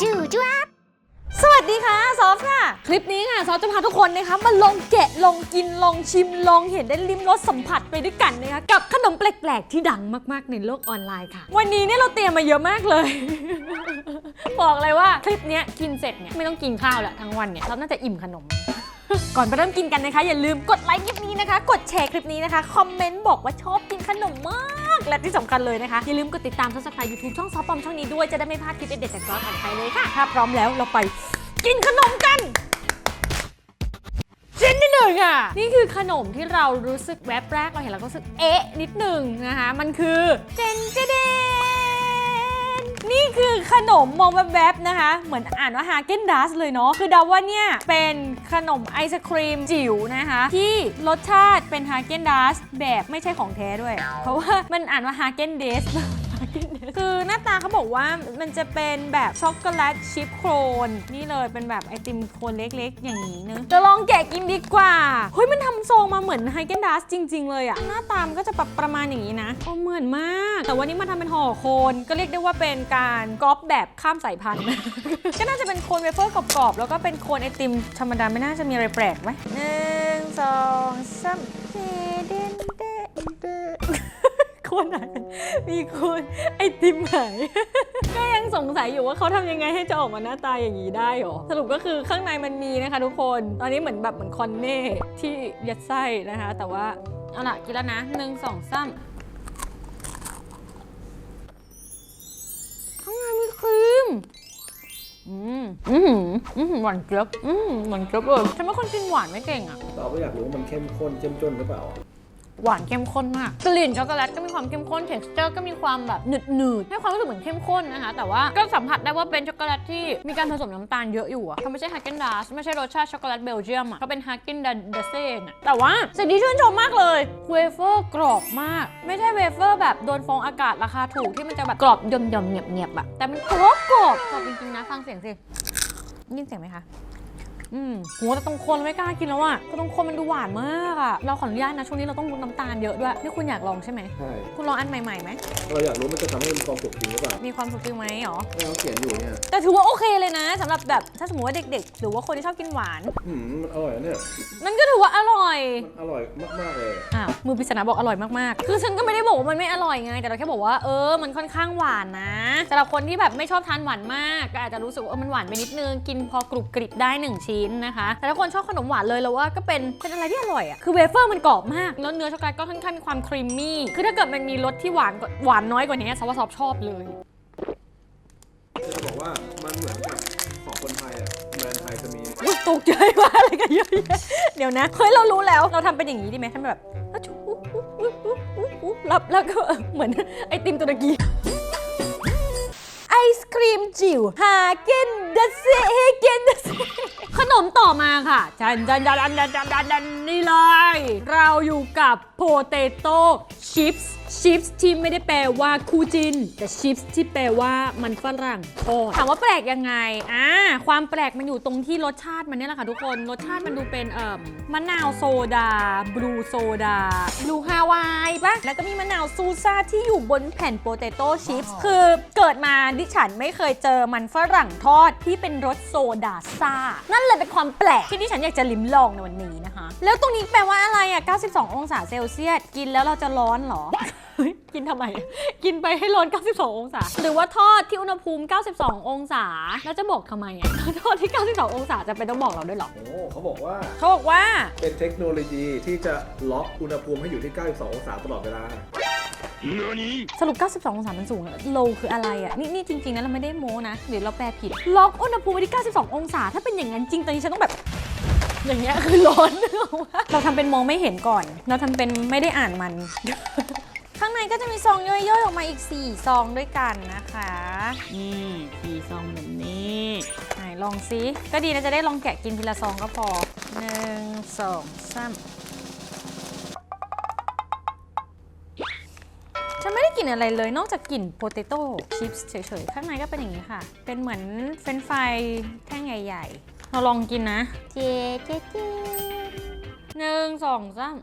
จูจ้วบสวัสดีค่ะ ซอฟค่ะ คลิปนี้ค่ะ ซอฟจะพาทุกคนนะคะมาลองแกะลองกินลองชิมลองเห็นได้ลิ้มรสสัมผัสไปด้วยกันนะคะกับขนมแปลกๆ ที่ดังมากๆในโลกออนไลน์ค่ะ วันนี้เนี่ยเราเตรียมมาเยอะมากเลย บอกเลยว่าคลิปเนี้ยกินเสร็จเนี่ยไม่ต้องกินข้าวละทั้งวันเนี่ยซอฟน่าจะอิ่มขนม ก่อนไปเริ่มกินกันนะคะ อย่าลืมกดไลค์คลิปนี้นะคะ กดแชร์คลิปนี้นะคะ คอมเมนต์บอกว่าชอบกินขนมมาก และที่สำคัญเลยนะคะ อย่าลืมกดติดตามซับสไครต์ยูทูบช่องซอฟปอมช่องนี้ด้วยจะได้ไม่พลาดคลิปเด็ดๆจากซอฟผ่านใครเลยค่ะ ถ้าพร้อมแล้วเราไปกินขนมกัน ชิ้นที่หนึ่งค่ะ นี่คือขนมที่เรารู้สึกแวบแรกเราเห็นแล้วก็รู้สึกเอ๊ะนิดหนึ่งนะคะ มันคือเจนเจเดน นี่คือขนมมองแวบๆนะคะ เหมือนอ่านว่าฮาเกนดัสเลยเนาะคือเดาว่าเนี่ยเป็นขนมไอศครีมจิ๋วนะคะ ที่รสชาติเป็นฮาเกนดัสแบบไม่ใช่ของแท้ด้วย เพราะว่ามันอ่านว่าฮาเกนเดส คือหน้าตาเขาบอกว่ามันจะเป็นแบบช็อกโกแลตชิพโครนนี่เลยเป็นแบบไอติมโคนเล็กๆ อย่างนี้เนอะจะลองแกะกินดีกว่า เฮ้ย มันทำทรงมาเหมือนไฮเกนดัสจริง ๆ เลยอะหน้าตามนก็จะแบบประมาณอย่างนี้นะโอ้เหมือนมาก แต่วันนี้มาทำเป็นห่อโคนก็เรียกได้ว่าเป็นการก๊อปแบบข้ามสายพันธุ์ ก็น่าจะเป็นโคนเวเฟอร์กรอบๆแล้วก็เป็นโคนไอติมธรรมดาไม่น่าจะมีอะไรแปลกไหมหนึ่งสองสามเดเดนเดนเดน คนไหนมีคนไอติมหายก็ยังสงสัยอยู่ว่าเขาทำยังไงให้จะออกมาหน้าตาอย่างนี้ได้หรอ สรุปก็คือข้างในมันมีนะคะทุกคน ตอนนี้เหมือนแบบเหมือนคอนเน่ที่ยัดไส้นะคะ แต่ว่าเอาล่ะกินแล้วนะหนึ่งสองสามข้างในมีครีมอืมอืมอืมหวานเจี๊ยบอืมหวานเจี๊ยบเลยฉันเป็นคนกินหวานไม่เก่งอะเราก็อยากรู้ว่ามันเข้มข้นเจ้มจนหรือเปล่า หวานเข้มข้นมาก กลิ่นช็อกโกแลตก็มีความเข้มข้น texture ก็มีความแบบหนืดหนืดๆให้ความรู้สึกเหมือนเข้มข้นนะคะ แต่ว่าก็สัมผัสได้ว่าเป็นช็อกโกแลตที่มีการผสมน้ำตาลเยอะอยู่อะเขาไม่ใช่ฮาเกนดาสไม่ใช่รสชาติช็อกโกแลตเบลเยียมอะเขาเป็นฮาเกนดาเดเซ่อะแต่ว่าสิ่งที่ชื่นชมมากเลยเวเฟอร์กรอบมาก ไม่ใช่เวเฟอร์แบบโดนฟองอากาศราคาถูกที่มันจะแบบกรอบย่อมๆเนียบๆอะแต่มันกรอบกรอบกรอบจริงๆนะฟังเสียงสิยินเสียงไหมคะ อืมโหแต่ตรงคนไม่กล้ากินแล้วอะแต่ตรงคนมันดูหวานมากอะเราขออนุญาตนะช่วงนี้เราต้องลดน้ำตาลเยอะด้วย นี่คุณอยากลองใช่ไหม ใช่คุณลองอันใหม่ๆไหม เราอยากรู้มันจะทำให้มีความสุขจริงหรือเปล่ามีความสุขจริงไหมหรอที่เขาเขียนอยู่เนี่ยแต่ถือว่าโอเคเลยนะสำหรับแบบถ้าสมมติว่าเด็ก ๆ หรือว่าคนที่ชอบกินหวาน อืมมันอร่อยนะเนี่ยมันก็ถือว่าอร่อย มันอร่อยมากๆเลยอ้าวมือปริศนาบอกอร่อยมากๆ คือฉันก็ไม่ได้บอกว่ามันไม่อร่อยไง แต่เราแค่บอกว่าเออ มันค่อนข้างหวานนะสำหรับคนที่แบบไม่ชอบทานหวานมาก ก็อาจจะรู้สึกว่าเออมันหวานไปนิดนึง กินพอกรุบกริบได้หนึ่งชิ้นนะคะ แต่ถ้าคนชอบขนมหวานเลยเราว่าก็เป็นเป็นอะไรที่อร่อยอะคือเวเฟอร์มันกรอบมาก แล้วเนื้อช็อกโกแลตก็ค่อนข้างมีความครีมมี่ คือถ้าเกิดมันมีรสที่หวานกว่าหวานน้อยกว่านี้ซอฟว่าซอฟชอบเลยจะบอกว่ามันเหมือนกับของคนไทยอะแบรนด์ไทยจะมีอุ๊ยตกใจว่าอะไรกันเยอะแยะเดี๋ยวนะเฮ้ยเรารู้แล้วเราทำเป็นอย่างนี้ดีไหมทำเป็นแบบอะชูอุ๊บอุ๊บอุ๊บอุ๊บอุ๊บอุ๊บรับแล้วก็เหมือนไอติมตุรกีไอศครีมจิ๋วฮาเกน นสิเเกนสิ ขนมต่อมาค่ะจันจันจันจันจันจันจันนี่เลย เราอยู่กับโพเตโต้ชิพส์ ชิพส์ที่ไม่ได้แปลว่าคู่จิน แต่ชิพส์ที่แปลว่ามันฝรั่งทอดถามว่าแปลกยังไงอ่าความแปลกมันอยู่ตรงที่รสชาติมันเนี่ยแหละค่ะทุกคน รสชาติมันดูเป็นเอ่อมะนาวโซดา บลูโซดาบลูฮาวายปะแล้วก็มีมะนาวซูซ่าที่อยู่บนแผ่นโปเตโต้ชิพส์คือเกิดมาดิฉันไม่เคยเจอมันฝรั่งทอดที่เป็นรสโซดาซ่า นั่นเลยเป็นความแปลกที่ดิฉันอยากจะลิ้มลองในวันนี้นะคะ แล้วตรงนี้แปลว่าอะไรอะ 92 องศาเซลเซียส กินแล้วเราจะร้อนเหรอเฮ้ย กินทำไม กินไปให้ร้อน 92 องศา หรือว่าทอดที่อุณหภูมิ 92 องศา แล้วจะบอกทำไมอะ ทอดที่ 92 องศาจะเป็นต้องบอกเราด้วยเหรอ โอ้เขาบอกว่าเขาบอกว่า เป็นเทคโนโลยีที่จะล็อกอุณหภูมิให้อยู่ที่ 92 องศาตลอดเวลา สรุป 92 องศามันสูงอะโลคืออะไรอะนี่นี่จริง ๆนะเราไม่ได้โม้นะเดี๋ยวเราแปลผิด ล็อกอุณหภูมิไว้ที่ 92 องศา ถ้าเป็นอย่างนั้นจริงตอนนี้ฉันต้องแบบ อย่างเงี้ยคือร้อน เราทำเป็นมองไม่เห็นก่อน เราทำเป็นไม่ได้อ่านมัน ข้างในก็จะมีซองย่อยๆออกมาอีก 4 ซองด้วยกันนะคะ นี่สี่ซองแบบนี้ไหนลองซิก็ดีนะจะได้ลองแกะกินทีละซองก็พอหนึ่งสองสามฉันไม่ได้กลิ่นอะไรเลยนอกจากกลิ่นโปเตโต้ชิพส์เฉยๆ ข้างในก็เป็นอย่างนี้ค่ะ เป็นเหมือนเฟรนช์ฟรายแท่งใหญ่ๆ เราลองกินนะ เจ๊เจ๊เจ๊หนึ่งสองสาม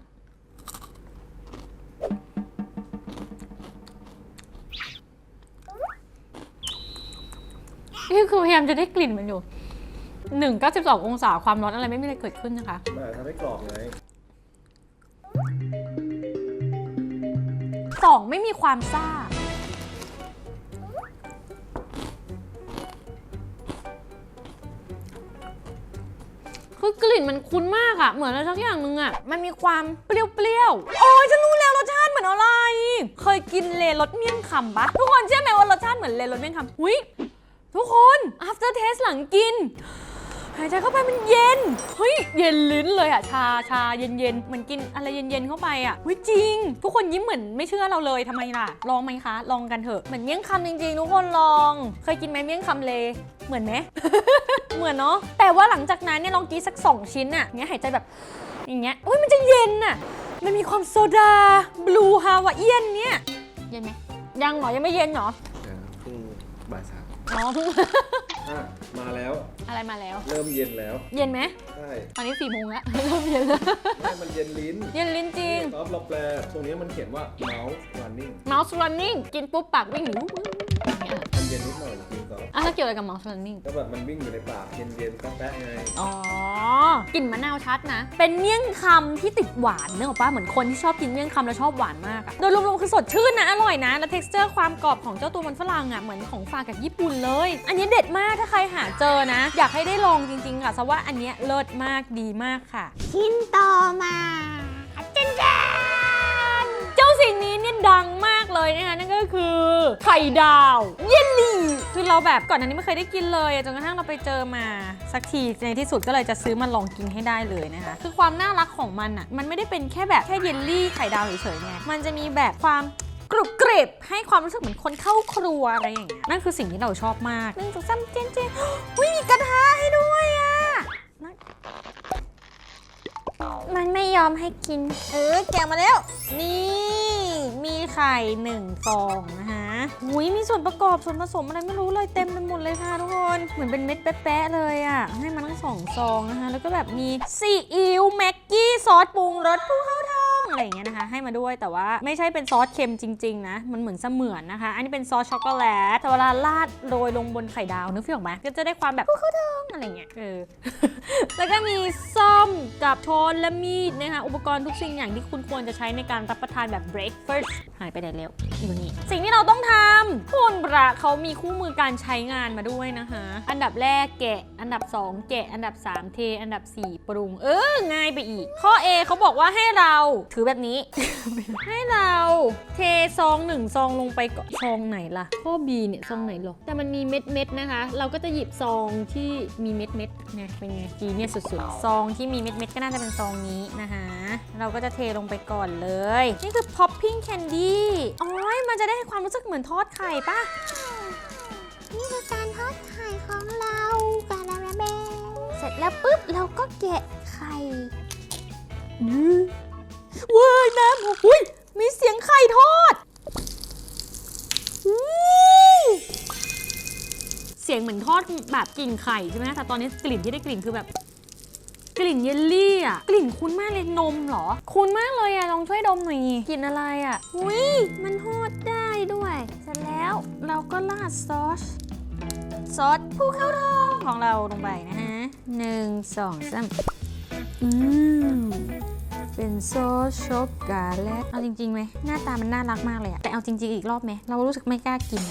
นี่คือพยายามจะได้กลิ่นมันอยู่หนึ่งเก้าสิบสององศาความร้อนอะไรไม่มีอะไรเกิดขึ้นนะคะแต่ทำให้กรอบไงสองไม่มีความซ่า คือกลิ่นมันคุ้นมากอะเหมือนอะไรสักอย่างหนึ่งอะมันมีความเปรี้ยวๆ โอ้ยฉันรู้แล้วรสชาติเหมือนอะไร เคยกินเลรสเมี่ยงคำปะทุกคนเชื่อไหมว่ารสชาติเหมือนเลรสเมี่ยงคำหุย ทุกคน after taste หลังกิน หายใจเข้าไปมันเย็น เฮ้ย เย็นลิ้นเลยอะชาชาเย็นเย็นเหมือนกินอะไรเย็นเย็นเข้าไปอะเฮ้ยจริง ทุกคนยิ้มเหมือนไม่เชื่อเราเลยทำไมล่ะ ลองไหมคะ ลองกันเถอะ เหมือนเมี่ยงคำจริงๆ ทุกคนลอง เคยกินไหมเมี่ยงคำเล เหมือนไหม เหมือนเนาะ แต่ว่าหลังจากนั้นเนี่ยลองกินสักสองชิ้นอะเนี้ยหายใจแบบอย่างเงี้ยเฮ้ยมันจะเย็นอะมันมีความโซดาบลูฮาวาเอียนเนี่ย เย็นไหมยังเหรอยังไม่เย็นเหรออ่าเพิ่งบ่ายสามอ๋ออะมาแล้ว อะไรมาแล้ว เริ่มเย็นแล้ว เย็นไหมใช่ตอนนี้สี่โมงแล้วเริ่มเย็นแล้ว ไม่มันเย็นลิ้นเย็นลิ้นจริงซอฟเราแปล ตรงนี้มันเขียนว่า mouse running mouse running กินปุ๊บปากวิ่งหนีอย่าง เงี้ยมันเย็นนิดหน่อยจริงๆซอฟอะแล้วเกี่ยวอะไรกับ mouse running ก็แบบมันวิ่งอยู่ในปากเย็นๆแป๊ะๆไงอ๋อกลิ่นมะนาวชัดนะ เป็นเมี่ยงคำที่ติดหวานเนกอะป้าเหมือนคนที่ชอบกินเมี่ยงคำแล้วชอบหวานมากอะโดยรวมๆคือสดชื่นนะ อร่อยนะ แล้ว texture ความกรอบของเจ้าตัวมันฝรั่งอะเหมือนของฝากจากญี่ปุ่นเลย อันนี้เด็ดมากถ้าใครหาเจอนะ อยากให้ได้ลองจริงๆค่ะเพราะว่าอันเนี้ยเลิศมากดีมากค่ะ ชิ้นต่อมาเจนเจนเจ้าสิ่งนี้เนี่ยดังมาก เลยนะคะนั่นก็คือไข่ดาวเยลลี่คือเราแบบก่อนอันนี้ไม่เคยได้กินเลยจนกระทั่งเราไปเจอมาสักทีในที่สุดก็เลยจะซื้อมาลองกินให้ได้เลยนะคะคือความน่ารักของมันอะมันไม่ได้เป็นแค่แบบแค่เยลลี่ไข่ดาวเฉยๆไงมันจะมีแบบความกรุบกริบให้ความรู้สึกเหมือนคนเข้าครัวอะไรอย่างเงี้ยนั่นคือสิ่งที่เราชอบมากหนึ่งสองสามเจนเจนอุ้ยมีกระทะให้ด้วยอะมันไม่ยอมให้กิน เออแกะมาแล้ว นี่ ไข่หนึ่งฟองนะคะหุยมีส่วนประกอบส่วนผสมอะไรไม่รู้เลยเต็มไปหมดเลยค่ะทุกคน เหมือนเป็นเม็ดแป๊ะๆเลยอะ่ะ ให้มาทั้งสองซองนะคะ แล้วก็แบบมีซีอิ๊วแม็กกี้ซอสปรุงรสผู้เข้ อะไรอย่างเงี้ยนะคะ ให้มาด้วยแต่ว่าไม่ใช่เป็นซอสเค็มจริงๆนะมันเหมือนเสมือนนะคะ อันนี้เป็นซอสช็อกโกแลตแต่เวลาราดโรยลงบนไข่ดาวนึกฟิลออกไหมก็จะได้ความแบบผู้เข้าทองอะไรเงี้ยเออแล้วก็มีซ่อมกับช้อนและมีดนะคะอุปกรณ์ทุกสิ่งอย่างที่คุณควรจะใช้ในการรับประทานแบบ breakfast หายไปไหนแล้วอยู่นี่สิ่งที่เราต้องทำคุณประเขามีคู่มือการใช้งานมาด้วยนะคะ อันดับแรกแกะ อันดับ 2 แกะ อันดับ 3 เท อันดับ 4 ปรุง เออง่ายไปอีก ข้อ A เขาบอกว่าให้เราถือแบบนี้ ให้เราเทซองหนึ่งซองลงไปก่อนซองไหนล่ะ ข้อ B เนี่ยซองไหนหรอ แต่มันมีเม็ดเม็ดๆนะคะ เราก็จะหยิบซองที่มีเม็ดเม็ดๆเนี่ยเป็นไงจีเนี่ยสุดๆ ซองที่มีเม็ดเม็ดๆก็น่าจะเป็นซองนี้นะคะ เราก็จะเทลงไปก่อนเลย นี่คือ popping candy อ๋อยมันจะได้ให้ความรู้สึกเหมือนทอดไข่ปะ นี่คือการทอดไข่ของเรากาลาแบเสร็จแล้วปุ๊บเราก็แกะไข่ ว้ยน้ำอุ้ยมีเสียงไข่ทอดเสียงเหมือนทอดแบบกลิ่นไข่ใช่ไหมแต่ตอนนี้กลิ่นที่ได้กลิ่นคือแบบ กลิ่นเยลลี่อะ กลิ่นคุ้นมากเลยนมเหรอ คุ้นมากเลยอะลองช่วยดมหน่อยกลิ่นอะไรอะอุ้ยมันทอดได้ด้วยเสร็จแล้วเราก็ราดซอสซอสผู้เข้าทองของเราลงไปนะฮะหนึ่งสองสามอืม เป็นซอสช็อกโกแลตเอาจริงๆไหมหน้าตามันน่ารักมากเลยอะแต่เอาจริง ๆ อีกรอบไหมเรารู้สึกไม่กล้ากิน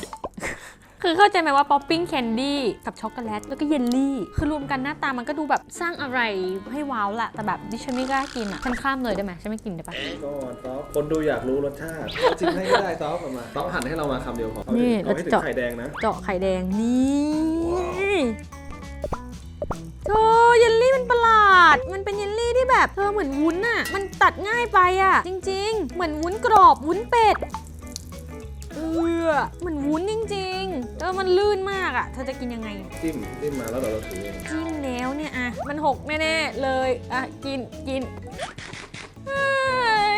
คือเข้าใจไหมว่าป๊อปปิ้งแคนดี้กับช็อกโกแลตแล้วก็เยลลี่ คือรวมกันหน้าตามันก็ดูแบบสร้างอะไรให้ว้าวละแต่แบบดิฉันไม่กล้ากินอะฉันข้ามเลยได้ไหมฉันไม่กินได้ปะก็ซอฟคนดูอยากรู้รสชาติเอาจริงให้ก็ได้ซอฟเอามาซอฟหั่นให้เรามาคำเดียวพอนี่เอาให้ถึเราจะเจาะงไข่แดงนะ เจาะไข่แดงนี่ เธอเยลลี่มันประหลาด มันเป็นเยลลี่ที่แบบเธอเหมือนวุ้นอะมันตัดง่ายไปอะจริง ๆ เหมือนวุ้นกรอบวุ้นเป็ดเออเหมือนวุ้นจริงๆเออมันลื่นมากอะเธอจะกินยังไง จิ้มจิ้มมาแล้วเดี๋ยวเราถือเองจิ้มแล้วเนี่ยอะมันหกแน่ๆเลยอะกินกินเฮ้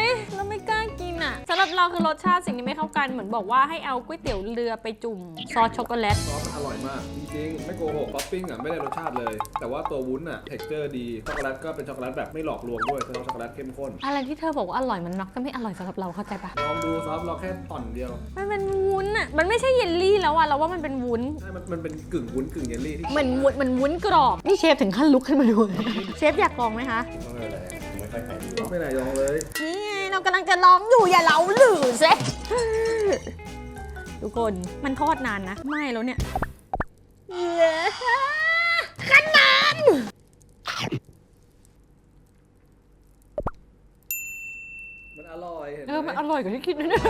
ยเราไม่กล้ากินอะสำหรับเราคือรสชาติสิ่งที่ไม่เข้ากันเหมือนบอกว่าให้เอาก๋วยเตี๋ยวเรือไปจุ่มซอสช็อกโกแลต ซอฟอ ร่อยมาก จริงๆ ไม่โกหกท็อปปิ้งอะไม่ได้รสชาติเลย แต่ว่าตัววุ้นอะเท็กเจอร์ดี ช็อกโกแลตก็เป็นช็อกโกแลตแบบไม่หลอกลวงด้วยเป็นช็อกโกแลตเข้มข้น อะไรที่เธอบอกว่าอร่อยมันมักจะไม่อร่อยสำหรับเราเข้าใจปะลองดูซอฟเราแค่ต่อนเดียว มันเป็นวุ้นอะมันไม่ใช่เยลลี่แล้วอะเราว่ามันเป็นวุ้น ใช่ มันมันเป็นกึ่งวุ้นกึ่งเยลลี่ที่เหมือนวุ้นเหมือนวุ้นกรอบ นี่เชฟถึงขั้นลุกขึ้นมาดูเลยเชฟอยากลองไหมคะ ไม่เป็นไรผมไม่ค่อยขายดีหรอกไม่ไหนยองเลย นี่ไงเรากำลังจะลองอยู่อย่าเล้าหรือเซทุกคนมันทอดนานนะ ไม่แล้วเนี่ยเย้ ขนาดมันอร่อยเห็นไหเออมันอร่อยกว่าที่คิดนะเนี่ย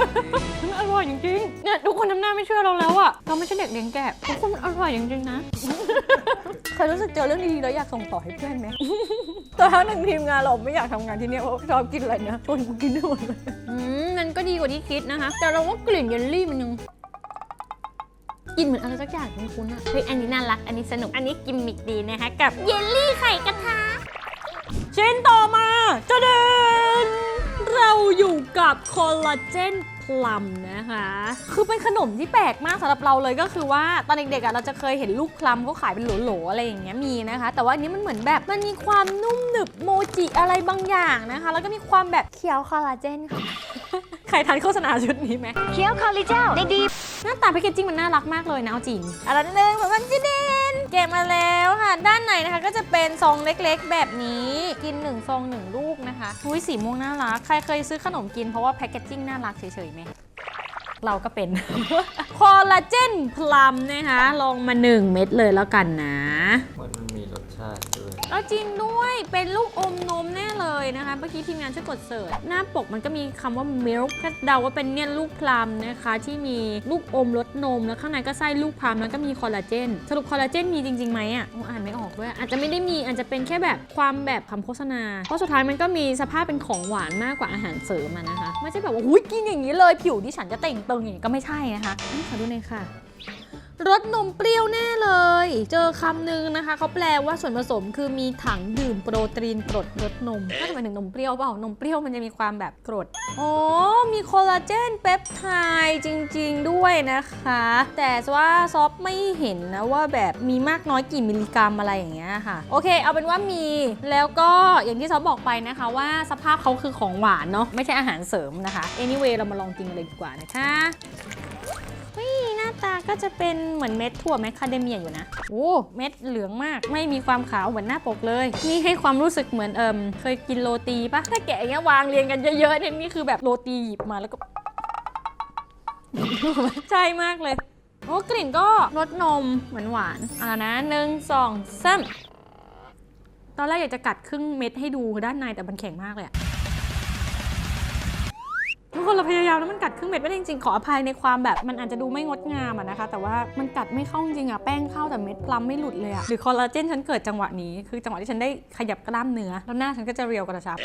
มันอร่อยจริงๆเนี่ยทุกคนทำหน้าไม่เชื่อเราแล้วอะเราไม่ใช่เด็กเลี้ยงแกะทุกคนมันอร่อยจริงๆนะ เคยรู้สึกเจอเรื่องดีๆแล้วอยากส่งต่อให้เพื่อนไหมตัวทั้งหนึ่งทีมงานเราไม่อยากทำงานที่เนี่ยเพราะชอบกินอะไรนะชวนกูกินทั้งหมดเลยอืมมันก็ดีกว่าที่คิดนะคะ แต่เราว่ากลิ่นเยลลี่มันยัง กินเหมือนอะไรสักอย่างคุ้นๆอะเฮ้ยอันนี้น่ารัก อันนี้สนุก อันนี้กิมมิกดีนะคะกับเยลลี่ไข่กระทะชิ้นต่อมาจะเดิน เราอยู่กับคอลลาเจนพลัมนะคะ คือเป็นขนมที่แปลกมากสำหรับเราเลยก็คือว่าตอนเด็กๆอะเราจะเคยเห็นลูกพลัมเขาขายเป็นโหลๆอะไรอย่างเงี้ยมีนะคะ แต่ว่าอันนี้มันเหมือนแบบมันมีความนุ่มหนึบโมจิอะไรบางอย่างนะคะ แล้วก็มีความแบบเคี้ยวคอลลาเจนค่ะ ใครทันโฆษณาชุดนี้ไหม เคี้ยวคอลลาเจนได้ดี หน้าตาแพคเกจจิ้งมันน่ารักมากเลยนะเอาจริงอันนั้นหนึ่งสองสามจีเดนเก็บมาแล้วค่ะ ด้านในนะคะก็จะเป็นซองเล็กๆ แบบนี้กินหนึ่งซองหนึ่งลูกนะคะอุ้ยสีม่วงน่ารักใครเคยซื้อขนมกินเพราะว่าแพคเกจจิ้งน่ารักเฉยๆไหมเราก็เป็น คอลลาเจนพลัมนะคะลองมา 1 เม็ดเลยแล้วกันนะ มันมีรสชาติ ด้วจริงด้วยเป็นลูกอมนมแน่เลยนะคะ เมื่อกี้ทีมงานช่วยกดเสิร์ชหน้าปกมันก็มีคำว่า milk ก็เดาว่าเป็นเนี่ยลูกพลัมนะคะ ที่มีลูกอมรสนม แล้วข้างในก็ไส้ลูกพลัมแล้วก็มีคอลลาเจนสรุปคอลลาเจนมีจริงๆไหมอะโอ้อ่านไม่ออกด้วยอาจจะไม่ได้มีอาจจะเป็นแค่แบบความแบบคำโฆษณา เพราะสุดท้ายมันก็มีสภาพเป็นของหวานมากกว่าอาหารเสริมอะนะคะไม่ใช่แบบว่าหุ้ยกินอย่างนี้เลยผิวดิฉันจะเต่งตึงอย่างนี้ก็ไม่ใช่นะคะนี่ขอดูหน่อยค่ะ รสนมเปรี้ยวแน่เลย เจอคำหนึงนะคะ เขาแปลว่าส่วนผสมคือมีถังดื่มโปรตีนกรดรสนมน่าจะหมายถึงนมเปรี้ยวเปล่านมเปรี้ยวมันจะมีความแบบกรดอ๋อมีคอลลาเจนเปปไทด์จริง ๆ ด้วยนะคะ แต่ว่าซอฟไม่เห็นนะว่าแบบมีมากน้อยกี่มิลลิกรัมอะไรอย่างเงี้ยค่ะ โอเค เอาเป็นว่ามีแล้วก็อย่างที่ซอฟบอกไปนะคะว่าสภาพเขาคือของหวานเนาะไม่ใช่อาหารเสริมนะคะ anyway เรามาลองกินกันเลยดีกว่านะคะเฮ้ยหน้า ตาก็จะเป็นเหมือนเม็ดถั่วแมคคาเดเมียอยู่นะ โอ้เม็ดเหลืองมาก ไม่มีความขาวเหมือนหน้าปกเลย นี่ให้ความรู้สึกเหมือนเอิมเคยกินโรตีปะถ้าแกะอย่างเงี้ยวางเรียงกันเยอะๆเนี่ยนี่คือแบบโรตีหยิบมาแล้วก็ ใช่มากเลย โอ้กลิ่นก็รสนมเหมือนหวานๆเอานะหนึ่งสองสามตอนแรกอยากจะกัดครึ่งเม็ดให้ดูด้านในแต่มันแข็งมากเลยอะ ทุกคนเราพยายามแล้วมันกัดเครื่องเม็ดไม่ได้จริงๆ ขออภัยในความแบบมันอาจจะดูไม่งดงามอะนะคะ แต่ว่ามันกัดไม่เข้าจริงอะแป้งเข้าแต่เม็ดปลัมไม่หลุดเลยอะหรือคอลลาเจนฉันเกิดจังหวะนี้ คือจังหวะที่ฉันได้ขยับกล้ามเนื้อแล้วหน้าฉันก็จะเรียวกระชับ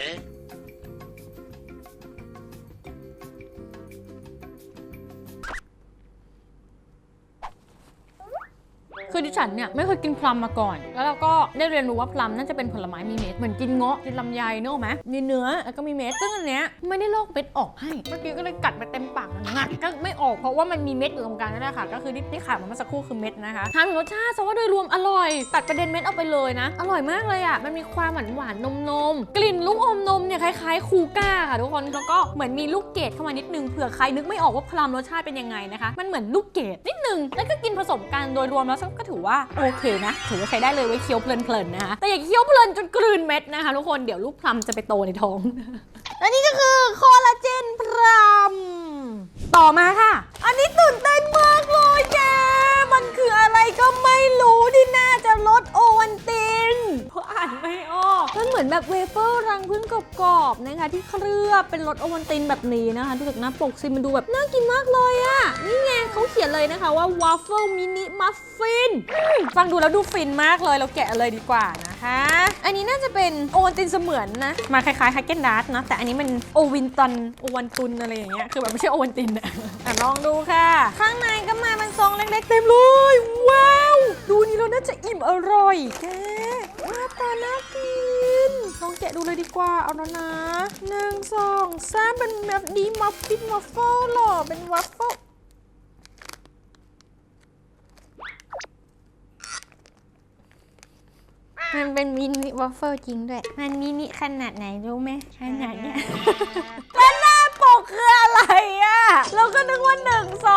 คือดิฉันเนี่ยไม่เคยกินพลัมมาก่อน แล้วเราก็ได้เรียนรู้ว่าพลัมน่าจะเป็นผลไม้มีเม็ด เหมือนกินเงาะ กินลำไยเนอะไหมมีเนื้อแล้วก็มีเม็ด ซึ่งอันเนี้ยไม่ได้ลอกเม็ดออกให้ เมื่อกี้ก็เลยกัดไปเต็มปากงัดก็ไม่ออกเพราะว่ามันมีเม็ดอยู่ตรงกลางนั่นแหละค่ะ ก็คือที่ที่ขายมาเมื่อสักครู่คือเม็ดนะคะทานถึงรสชาติซะว่าโดยรวมอร่อย ตัดประเด็นเม็ดออกไปเลยนะ อร่อยมากเลยอะ มันมีความหวานหวานนมนมกลิ่นลูกอมนมเนี่ยคล้ายๆคูก้าค่ะทุกคน แล้วก็เหมือนมีลูกเกดเข้ามานิดนึงเผื่อใครนึกไม่ออกว่าพลัมรสชาติเป็นยังไงนะคะ มันเหมือนลูกเกดนิดนึง แล้วก็กินผสมกันโดยรวมแล้วก็ถือว่าโอเคนะ ถือว่าใช้ได้เลยไว้เคี้ยวเพลินๆนะคะ แต่อย่าเคี้ยวเพลินจนกลืนเม็ดนะคะทุกคน เดี๋ยวลูกพลัมจะไปโตในท้อง และนี่ก็คือคอลลาเจนพลัม ต่อมาค่ะ อันนี้ตื่นเต้นมากเลยแก มันคืออะไรก็ไม่รู้ที่น่าจะลดโอวันตินเพราะอ่านไม่ออก มันเหมือนแบบเวเฟอร์รังพึ่งกรอบๆนะคะที่เคลือบเป็นรสโอวันตินแบบนี้นะคะดูจากหน้าปกสิมันดูแบบน่ากินมากเลยอะนี่ไงเขาเขียนเลยนะคะว่าวาฟเฟิลมินิมัฟฟินฟังดูแล้วดูฟินมากเลยเราแกะเลยดีกว่านะคะ อันนี้น่าจะเป็นโอวันตินเสมือนนะ มาคล้ายๆฮักเกนดัสนะแต่อันนี้มันโอวินตันโอวันตุนอะไรอย่างเงี้ยคือแบบไม่ใช่โอวันตินอะอะลองดูค่ะ ข้างในก็มาเป็นซองเล็กๆเต็มเลย้ยว้าว ดูนี่เราน่าจะอิ่มอร่อยแกหน้าตาน่ากินลองแกะดูเลยดีกว่า เอาแล้วนะหนึ่งสองสามเป็นแบบนี้มัฟฟินมัฟเฟิลหรอ เป็นวัฟเฟิลมันเป็นมินิวัฟเฟิลจริงด้วย มันมินิขนาดไหนรู้ไหมขนาดเนี้ย แล้วหน้าปกคืออะไรอะเราก็นึกว่าหนึ่งส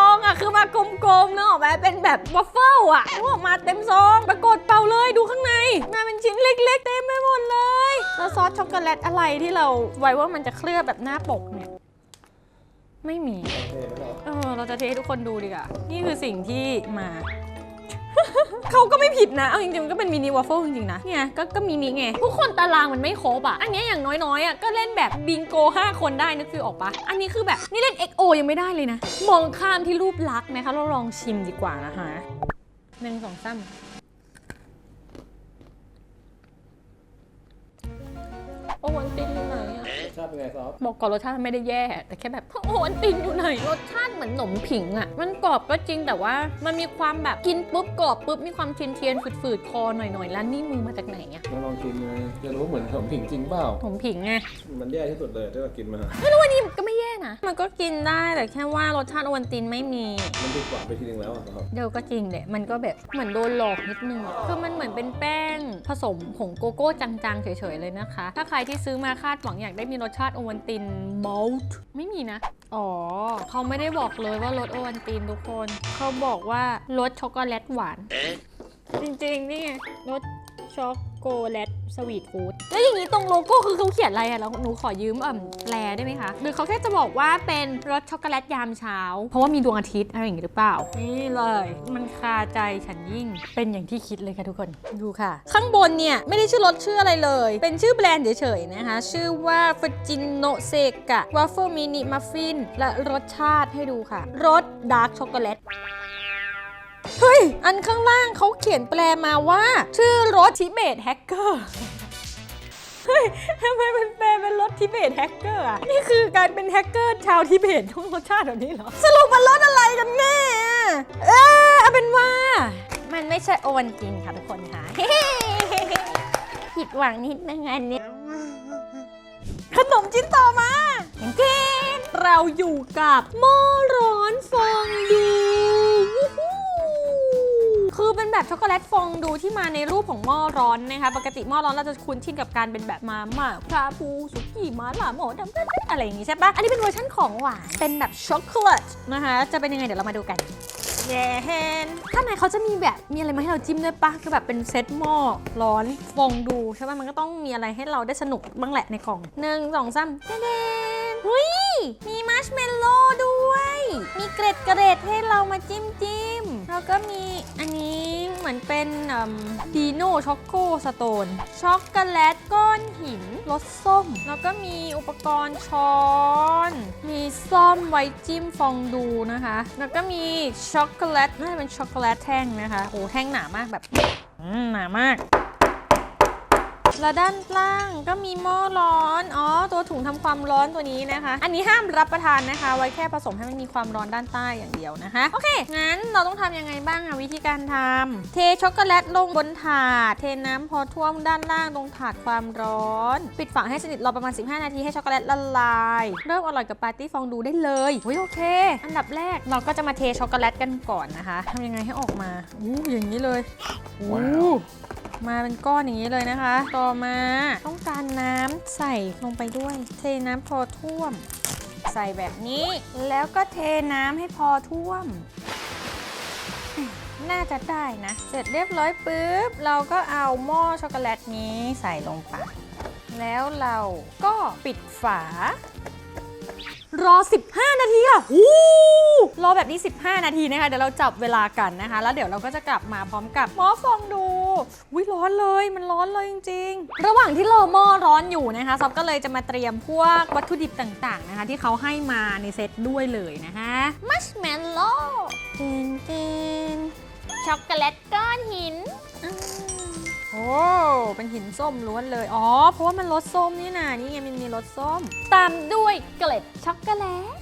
อง มๆเนกอะไหมเป็นแบบวัฟเฟิลอะนึกออกมาเต็มซอง ปรากฏเปล่าเลยดูข้างในมาเป็นชิ้นเล็ก ๆ เต็มไปหมดเลย แล้วซอสช็อกโกแลตอะไรที่เราไว้ว่ามันจะเคลือบแบบหน้าปกเนี่ยไม่มี เออ เราจะเทให้ทุกคนดูดีกว่า นี่คือสิ่งที่มา เขาก็ไม่ผิดนะ เอาจริงๆมันก็เป็นมินิวอฟเฟิลจริงๆนะ เนี่ยก็ก็มินิไง ทุกคนตารางมันไม่ครบอะ อันเนี้ยอย่างน้อยๆอะก็เล่นแบบบิงโก 5 คนได้นึกฟิลออกปะอันนี้คือแบบนี่เล่น XO ยังไม่ได้เลยนะ มองข้ามที่รูปลักษณ์นะคะ เราลองชิมดีกว่านะคะหนึ่งสองสามโอวันติน ชาติเป็นไงซอฟบอกก่อนรสชาติมันไม่ได้แย่ แต่แค่แบบโอ้มันตินอยู่ไหนรสชาติเหมือนหนมผิงอะมันกรอบก็จริงแต่ว่ามันมีความแบบกินปุ๊บกรอบปุ๊บมีความเทียนเทียนๆฝืดๆคอหน่อยๆแล้วนี่มือมาจากไหนอะมาลองกินเลยจะรู้เหมือนขนมผิงจริงเปล่าหนมผิงไงมันแย่ที่สุดเลยที่เรากินมาไม่รู้วันนี้ก็ไม่แย่นะ มันก็กินได้แต่แค่ว่ารสชาติโอวันตินไม่มี มันดีกว่าไปทีนึงแล้วอะครับ เดี๋ยวก็จริงแหละมันก็แบบเหมือนโดนหลอกนิดนึงอะคือมันเหมือนเป็นแป้งผสมผงโกโก้จางๆเฉยๆเลยนะคะ ถ้าใครที่ซื้อมาคาดหวังอยากได้มีรสชาติโอวันตินมอลต์ไม่มีนะ อ๋อ เขาไม่ได้บอกเลยว่ารสโอวันตินทุกคน เขาบอกว่ารสช็อกโกแลตหวาน จริงๆนี่ไงรสช็อก โกแลตสวีทฟู้ดแล้วอย่างนี้ตรงโลโก้คือเขาเขียนอะไรอะแล้วหนูขอยืมอ่ำแปลได้ไหมคะ หรือเขาแค่จะบอกว่าเป็นรสช็อกโกแลตยามเช้า เพราะว่ามีดวงอาทิตย์อะไรอย่างนี้หรือเปล่า นี่เลย มันคาใจฉันยิ่ง เป็นอย่างที่คิดเลยค่ะทุกคน ดูค่ะ ข้างบนเนี่ย ไม่ได้ชื่อรสชื่ออะไรเลย เป็นชื่อแบรนด์เฉยๆนะคะ ชื่อว่าฟจินโนเซกะวาฟเฟิลมินิมัฟฟินและรสชาติให้ดูค่ะ รสดาร์กช็อกโกแลต เฮ้ย อันข้างล่างเขาเขียนแปลมาว่า ชื่อรถทิเบตแฮกเกอร์เฮ้ยทำไมเป็นแปลเป็นรถทิเบตแฮกเกอร์อะ นี่คือการเป็นแฮกเกอร์ชาวทิเบตทุกรสชาติแบบนี้เหรอ สรุปมันรถอะไรกันแน่อะเออเอาเป็นว่า มันไม่ใช่โอวันตินค่ะทุกคนค่ะ ผิดหวังนิดนึงอันนี้ ขนมชิ้นต่อมาเจนเราอยู่กับหม้อร้อนฟองดู คือเป็นแบบช็อกโกแลตฟองดูที่มาในรูปของหม้อร้อนนะคะ ปกติหม้อร้อนเราจะคุ้นชินกับการเป็นแบบมาม่าชาบูสุกี้มาล่าหมูดำอะไรอย่างงี้ใช่ปะอันนี้เป็นเวอร์ชันของหวาน เป็นแบบช็อกโกแลตนะคะ จะเป็นยังไงเดี๋ยวเรามาดูกันเย้เฮนข้างในเขาจะมีแบบมีอะไรมาให้เราจิ้มด้วยปะคือแบบเป็นเซตหม้อร้อนฟองดูใช่ปะมันก็ต้องมีอะไรให้เราได้สนุกบ้างแหละในกล่องหนึ่งสองสามเดนเฮ้ยมีมัชเมลโล่ด้วย มีเกร็ดเกรดให้เรามาจิ้มจิ้ม แล้วก็มีอันนี้เหมือนเป็นดีโน่ช็อกโกสโตน ช็อกโกแลตก้อนหินรสส้ม แล้วก็มีอุปกรณ์ช้อน มีซ่อมไว้จิ้มฟองดูนะคะ แล้วก็มีช็อกโกแลตน่าจะเป็นช็อกโกแลตแท่งนะคะ โอ้แท่งหนามากแบบหนามาก แล้วด้านล่างก็มีหม้อร้อน อ๋อ ตัวถุงทำความร้อนตัวนี้นะคะ อันนี้ห้ามรับประทานนะคะ ไว้แค่ผสมให้มันมีความร้อนด้านใต้อย่างเดียวนะคะ โอเค งั้นเราต้องทำยังไงบ้างอะวิธีการทำเทช็อกโกแลตลงบนถาด เทน้ำพอท่วมด้านล่างตรงถาดความร้อน ปิดฝาให้สนิทรอประมาณ 15 นาทีให้ช็อกโกแลตละลาย เริ่มอร่อยกับปาร์ตี้ฟองดูได้เลยโอ้ยโอเค อันดับแรกเราก็จะมาเทช็อกโกแลตกันก่อนนะคะทำยังไงให้ออกมาอู้อย่างนี้เลยอู้ มาเป็นก้อนอย่างนี้เลยนะคะ ต่อมาต้องการน้ำใส่ลงไปด้วย เทน้ำพอท่วม ใส่แบบนี้ แล้วก็เทน้ำให้พอท่วม น่าจะได้นะ เสร็จเรียบร้อยปุ๊บ เราก็เอาหม้อช็อกโกแลตนี้ใส่ลงไปแล้วเราก็ปิดฝา รอ 15 นาทีค่ะหูรอแบบนี้ 15 นาทีนะคะ เดี๋ยวเราจับเวลากันนะคะ แล้วเดี๋ยวเราก็จะกลับมาพร้อมกับหม้อฟองดูวิร้อนเลย มันร้อนเลยจริงๆ ระหว่างที่รอหม้อร้อนอยู่นะคะซอฟก็เลยจะมาเตรียมพวกวัตถุดิบต่างๆนะคะ ที่เขาให้มาในเซตด้วยเลยนะคะมัชเมลโล่เจนเจนช็อกโกแลตก้อนหิน อืมโอ้ เป็นหินส้มล้วนเลย อ๋อ เพราะว่ามันรสส้มนี่นะนี่ไงมันมีรสส้ม ตามด้วยเกล็ดช็อกโกแลต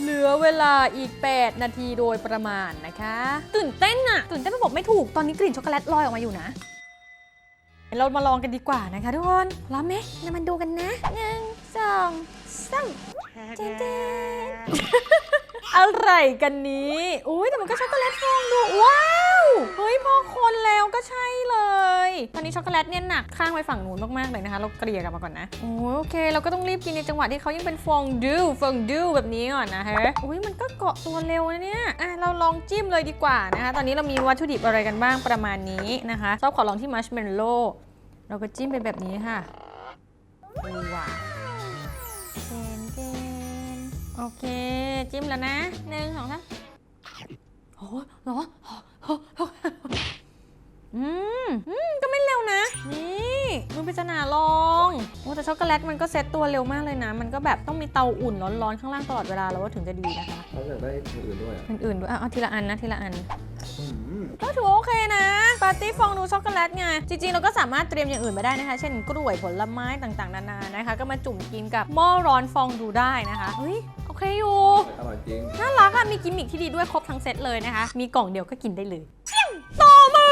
เหลือเวลาอีก 8 นาทีโดยประมาณนะคะ ตื่นเต้นอะตื่นเต้นไม่บอกไม่ถูก ตอนนี้กลิ่นช็อกโกแลตลอยออกมาอยู่นะ เรามาลองกันดีกว่านะคะทุกคนพร้อมไหมเรามาดูกันนะหนึ่งสองสามเจนเจนอะไรกันนี้ อุ้ยแต่มันก็ช็อกโกแลตฟองดู ว้าว เฮ้ยพอคนแล้วก็ใช่เลย ตอนนี้ช็อกโกแลตเนี่ยหนักข้างไปฝั่งนู้นมากๆเลยนะคะ เราเกลี่ยกลับมาก่อนนะ โอ้โอเค เราก็ต้องรีบกินในจังหวะที่เขายังเป็นฟองดูฟองดูแบบนี้ก่อนนะฮะอุ้ยมันก็เกาะตัวเร็วนะเนี่ยอะเราลองจิ้มเลยดีกว่านะคะ ตอนนี้เรามีวัตถุดิบอะไรกันบ้างประมาณนี้นะคะชอบขอลองที่มัชเมลโล่เราก็จิ้มไปแบบนี้ค่ะว้าเจนเจนโอเค จิ้มแล้วนะหนึ่งสองสามโอ้โหหรอ อ้โหอืมอืมก็ไม่เร็วนะ นี่มือปริศนาลองโอ้แต่ช็อกโกแลตมันก็เซ็ตตัวเร็วมากเลยนะ มันก็แบบต้องมีเตาอุ่นร้อนๆข้างล่างตลอดเวลาแล้วว่าถึงจะดีนะคะเขาอยากได้อย่างอื่นด้วยอะอื่นๆด้วยอะเอาทีละอันนะทีละอัน อืมก็ถือว่าโอเคนะปาร์ตี้ฟองดูช็อกโกแลตไง จริงๆ เราก็สามารถเตรียมอย่างอื่นมาได้นะคะ เช่นกล้วยผลไม้ต่างๆ นานานะคะ ก็มาจุ่มกินกับหม้อร้อนฟองดูได้นะคะเฮ้ยโอ เคอยู่ อร่อยจริง น่ารักอะมีกิมมิคที่ดีด้วยครบทั้งเซตเลยนะคะ มีกล่องเดียวก็กินได้เลยต่อมา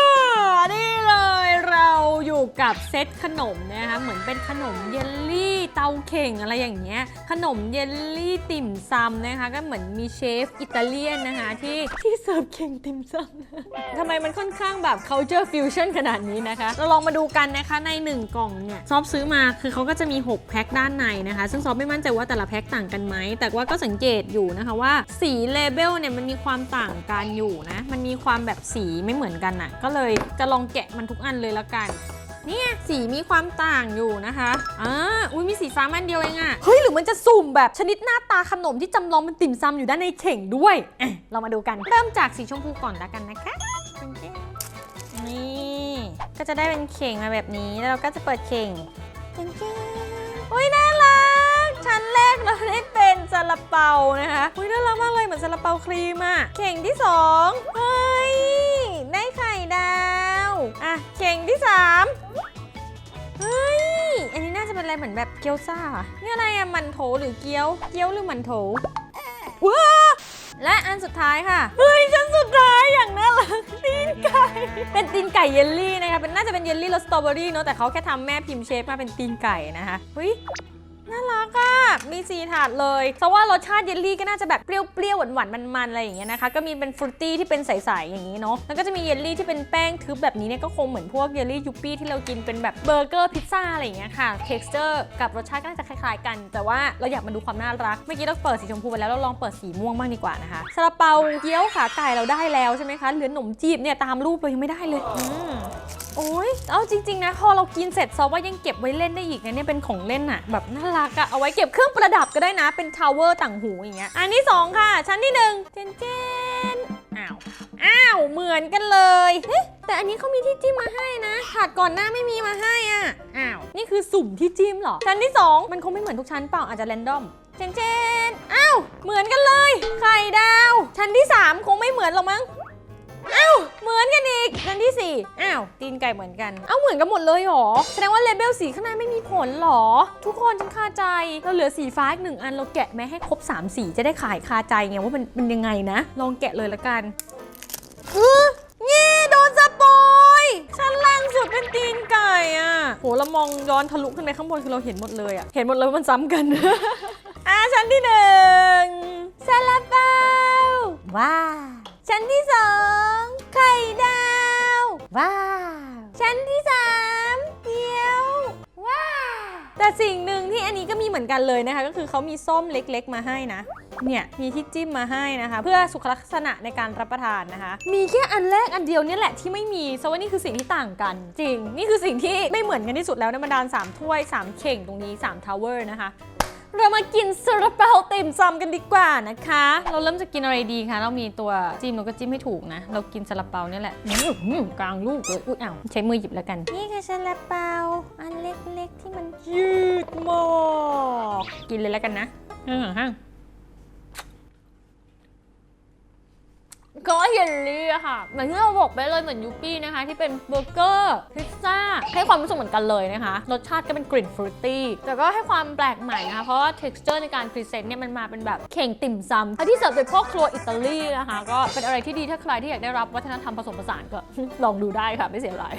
นี่เลยเราอยู่กับเซตขนมนะคะ เหมือนเป็นขนมเยลลี่ เตาเข่งอะไรอย่างเงี้ย ขนมเยลลี่ติ่มซำนะคะ ก็เหมือนมีเชฟอิตาเลียนนะคะ ที่ที่เสิร์ฟเข่งติ่มซำทำไมมันค่อนข้างแบบ culture fusion ขนาดนี้นะคะ เราลองมาดูกันนะคะใน 1 กล่องเนี่ย ซอฟซื้อมาคือเขาก็จะมี 6 แพ็คด้านในนะคะ ซึ่งซอฟไม่มั่นใจว่าแต่ละแพ็คต่างกันไหม แต่ว่าก็สังเกตอยู่นะคะว่าสีเลเบลเนี่ยมันมีความต่างกันอยู่นะ มันมีความแบบสีไม่เหมือนกันน่ะ ก็เลยจะลองแกะมันทุกอันเลยละกัน เนี่ยสีมีความต่างอยู่นะคะอ่าอุ้ยมีสีฟ้ามันเดียวเองอะเฮ้ยหรือมันจะสุ่มแบบชนิดหน้าตาขนมที่จำลองเป็นติ่มซำอยู่ด้านในเข่งด้วยอะเรามาดูกันเริ่มจากสีชมพูก่อนละกันนะคะนี่ก็จะได้เป็นเข่งมาแบบนี้แล้วเราก็จะเปิดเข่งเข่งๆอุ้ยน่ารักชั้นแรกเราได้เป็นซาลาเปานะคะอุ้ยน่ารักมากเลยเหมือนซาลาเปาครีมอะเข่งที่สองเฮ้ยได้ไข่ดาว อะเข่งที่สามเฮ้ย อันนี้น่าจะเป็นอะไรเหมือนแบบเกี๊ยวซ่าอะนี่อะไรอะมันโถหรือเกี๊ยว เกี๊ยวหรือมันโถว้าและอันสุดท้ายค่ะ เฮ้ยชั้นสุดท้ายอย่างน่ารักตีนไก่ เป็นตีนไก่เยลลี่นะคะ เป็นน่าจะเป็นเยลลี่รสสตรอเบอรี่เนอะแต่เขาแค่ทำแม่พิมพ์เชฟมาเป็นตีนไก่นะคะเฮ้ย น่ารักอะมีสีถาดเลยเพราะว่ารสชาติเยลลี่ก็น่าจะแบบเปรี้ยวๆหวานๆมันๆอะไรอย่างเงี้ยนะคะ ก็มีเป็นฟรุตตี้ที่เป็นใสๆอย่างนี้เนาะ แล้วก็จะมีเยลลี่ที่เป็นแป้งทึบแบบนี้เนี่ยก็คงเหมือนพวกเยลลี่ยูปี้ที่เรากินเป็นแบบเบอร์เกอร์พิซซ่าอะไรอย่างเงี้ยค่ะ เท็กซ์เจอร์กับรสชาติก็น่าจะคล้ายๆกัน แต่ว่าเราอยากมาดูความน่ารัก เมื่อกี้เราเปิดสีชมพูไปแล้วเราลองเปิดสีม่วงบ้างดีกว่านะคะซาลาเปาเกี๊ยวขาไก่เราได้แล้วใช่ไหมคะ เหลือขนมจีบเนี่ยตามรูปเรายังไม่ได้เลยอืม โอ้ยเอาจริง ๆ นะ พอเรากินเสร็จซอว่ายังเก็บไว้เล่นได้อีกนะเนี่ยเป็นของเล่นอะแบบน่ารักอะเอาไว้เก็บเครื่องประดับก็ได้นะ เป็นทาวเวอร์ต่างหูอย่างเงี้ย อันที่สองค่ะ ชั้นที่หนึ่งเจนเจนอ้าว อ้าว เหมือนกันเลยเฮ้แต่อันนี้เขามีที่จิ้มมาให้นะถาดก่อนหน้าไม่มีมาให้อะ อ้าว นี่คือสุ่มที่จิ้มเหรอ ชั้นที่สองมันคงไม่เหมือนทุกชั้นเปล่า อาจจะแรนดอมเจนเจนอ้าว เหมือนกันเลย ไข่ดาว ชั้นที่สามคงไม่เหมือนหรอกมั้ง อ้าวเหมือนกันอีกอันที่4อ้าวตีนไก่เหมือนกันเอ้าเหมือนกันหมดเลยเหรอแสดงว่าเลเบลสีข้างในไม่มีผลหรอ ทุกคนฉันคาใจเราเหลือสีฟ้าอีกหนึ่งอันเราแกะแม้ให้ครบ3สีจะได้ขายคาใจไงว่ามันเป็นยังไงนะ ลองแกะเลยละกันเออเงี้โดนสปอย ชั้นล่างสุดเป็นตีนไก่อะโหเรามองย้อนทะลุขึ้นไปข้างบนคือเราเห็นหมดเลยอะเห็นหมดเลยว่ามันซ้ำกัน อะชั้นที่หนึ่งซาลาเปาว้าว ชั้นที่สองไข่ดาว ว้าว ชั้นที่สามเกี๊ยว ว้าว แต่สิ่งหนึ่งที่อันนี้ก็มีเหมือนกันเลยนะคะ ก็คือเขามีส้มเล็กๆ มาให้นะ เนี่ยมีที่จิ้มมาให้นะคะ เพื่อสุขลักษณะในการรับประทานนะคะ มีแค่อันแรกอันเดียวเนี่ยแหละที่ไม่มีซะว่านี่คือสิ่งที่ต่างกัน จริง นี่คือสิ่งที่ไม่เหมือนกันที่สุดแล้วในบรรดาล3ถ้วย 3 เข่งตรงนี้3ทาวเวอร์นะคะ เรามากินซาลาเปาติ่มซำกันดีกว่านะคะ เราเริ่มจะกินอะไรดีคะ เรามีตัวจิ้มเราก็จิ้มให้ถูกนะ เรากินซาลาเปาเนี่ยแหละอื้อหือกลางลูกเลยอุ้ยอ้าวใช้มือหยิบแล้วกัน นี่คือซาลาเปา อันเล็กๆที่มันยืดมากกินเลยแล้วกันนะอือฮะ ก็เยลลี่อะค่ะ เหมือนที่เราบอกไปเลยเหมือนยูปี้นะคะ ที่เป็นเบอร์เกอร์พิซซ่าให้ความรู้สึกเหมือนกันเลยนะคะ รสชาติก็เป็นกลิ่นฟรุตตี้แต่ก็ให้ความแปลกใหม่นะคะ เพราะว่า texture ในการพรีเซนต์เนี่ยมันมาเป็นแบบเข่งติ่มซำที่เสิร์ฟโดยพ่อครัวอิตาลีนะคะ ก็เป็นอะไรที่ดีถ้าใครที่อยากได้รับวัฒนธรรมผสมผสานก็ลองดูได้ค่ะไม่เสียหาย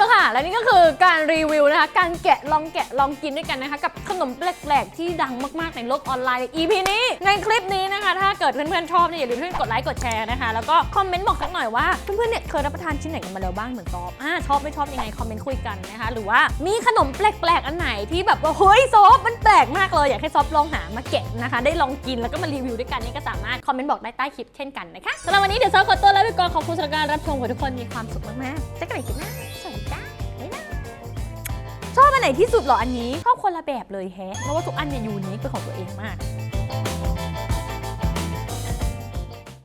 แล้วค่ะ และนี่ก็คือการรีวิวนะคะ การแกะลองแกะลองกินด้วยกันนะคะ กับขนมแปลกๆ ที่ดังมากๆ ในโลกออนไลน์ใน EP นี้ ในคลิปนี้นะคะ ถ้าเกิดเพื่อนๆชอบเนี่ยอย่าลืมช่วยกดไลค์กดแชร์นะคะ แล้วก็คอมเมนต์บอกสักหน่อยว่าเพื่อนๆเนี่ยเคยรับประทานชิ้นไหนกันมาแล้วบ้างเหมือนซอฟอ่าชอบไม่ชอบยังไงคอมเมนต์คุยกันนะคะ หรือว่ามีขนมแปลกๆอันไหนที่แบบว่าเฮ้ยซอฟมันแปลกมากเลยอยากให้ซอฟลองหามาแกะนะคะ ได้ลองกินแล้วก็มารีวิวด้วยกันนี่ก็สามารถคอมเมนต์บอกได้ใต้คลิปเช่นกันนะคะสำหรับวันนี้เดี๋ยวซอฟขอตัวลาไปก่อนขอบคุณสำหรับการรับชมขอทุกคนมีความสุขมากๆเจอกันใหม่คลิปหน้า ชอบอันไหนที่สุดเหรออันนี้ชอบคนละแบบเลยแฮะเพราะว่าทุกอันเนี่ยยูนิคเป็นของตัวเองมาก